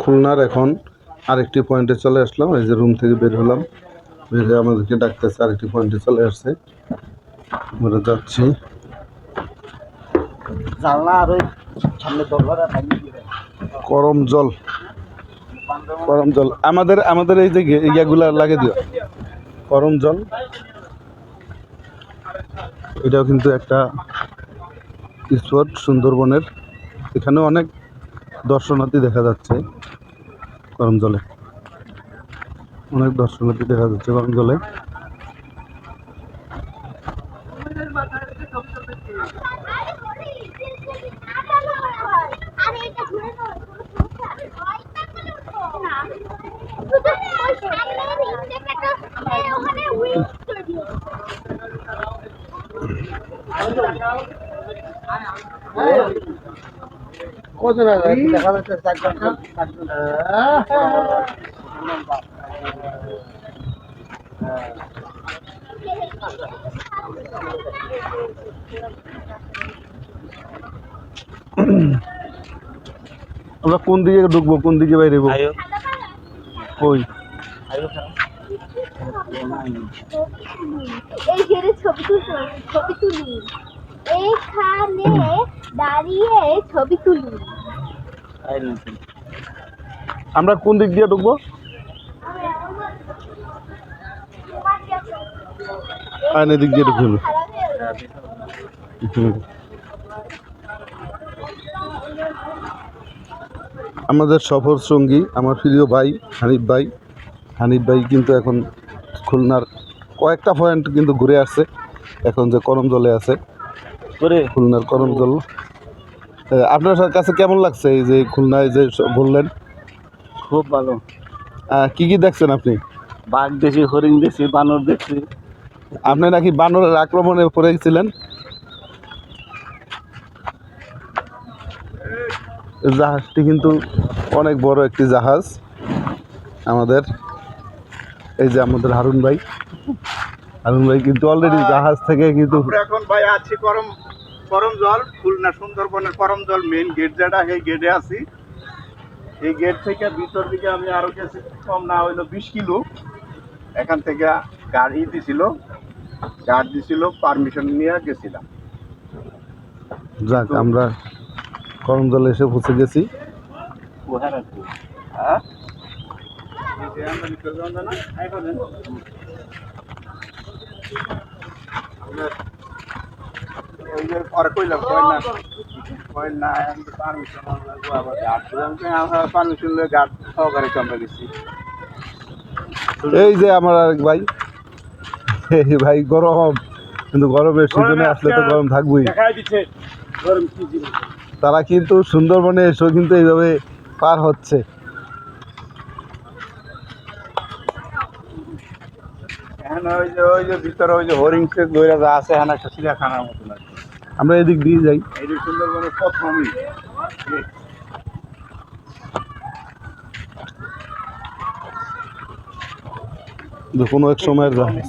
খুলনার এখন আরেকটি পয়েন্টে চলে আসলাম। এই যে রুম থেকে বের হলাম। বের হয়ে আমাদেরকে ডাকতেছে আরেকটি পয়েন্টে চলে আসছে। আমরা যাচ্ছি। গরম জল। গরম জল। আমাদের আমাদের এই যে ইয়াগুলা লাগে দিও। গরম জল। এটাও কিন্তু একটা স্পট সুন্দরবনের। এখানে অনেক দর্শনার্থী দেখা যাচ্ছে গরম জলে। অনেক দর্শনার্থী দেখা যাচ্ছে গরম জলে। কত দেখা যাচ্ছে আমরা কোন দিকে ঢুকবো? কোন দিকে বাইরে? কই? এই ছবি তুলুন ছবি তুলুন এখানে দাঁড়িয়ে ছবি তুলুন আমরা কোন দিক দিয়ে ঢুকবো? আর এদিক দিয়ে ঢুকে হলো আমাদের সফর সঙ্গী আমার প্রিয় ভাই হানিফ ভাই। হানিফ ভাই কিন্তু এখন খুলনার কয়েকটা পয়েন্ট কিন্তু ঘুরে আসছে। এখন যে করম জলে আছে। খুলনার করম জল। আপনার কাছে কেমন লাগছে এই যে খুলনায় যে ঘুরলেন খুব ভালো। কি কি দেখছেন আপনি? বাঘ দেখছি হরিণ দেখছি বানর দেখছি। আপনি নাকি বানরের আক্রমণে পড়ে গেছিলেন জাহাজটি কিন্তু অনেক বড় একটি জাহাজ আমাদের। এই যে আমাদের হারুন ভাই। হারুন ভাই কিন্তু অলরেডি জাহাজ থেকে কিন্তু এখন ভাই আছি করম করম জল খুলনা সুন্দরবনের করম জল মেইন গেট যেটা সেই গেটে আছি। এই গেট থেকে ভিতর দিকে আমি আরও গেছি কম না হইল বিশ কিলো। এখান থেকে গাড়ি দিছিল গার্ড দিছিল পারমিশন নিয়ে গেছিলাম। যাক আমরা করম জলে এসে পৌঁছে গেছি। হ্যাঁ? আমরা নিতে যাওয়া যায় না? এই করেন। আমরা- ওই যে পরে কইলাম, কই না, কই না, এখন তো permission লাগবে, আবার guard দিলাম, আমরা permission লয়ে guard সহকারে আমরা গেছি। এই যে আমার আরেক ভাই এই ভাই গরম কিন্তু গরমের সিজনে আসলে তো গরম থাকবেই। তারা কিন্তু সুন্দরবনে এসেও কিন্তু এইভাবে পার হচ্ছে ওই যে ওই যে ভিতরে ওই যে হরিণ সে আছে এখানে একটা চিড়িয়াখানার মতন আছে আমরা এদিক দিয়ে যাই। সুন্দরবনের প্রথমই যে কোনো এক সময়ের জাহাজ।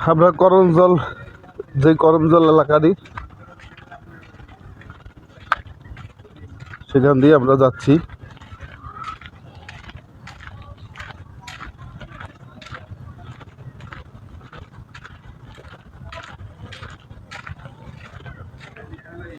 আমরা করমজল যে করমজল এলাকারই সেখান দিয়ে আমরা যাচ্ছি।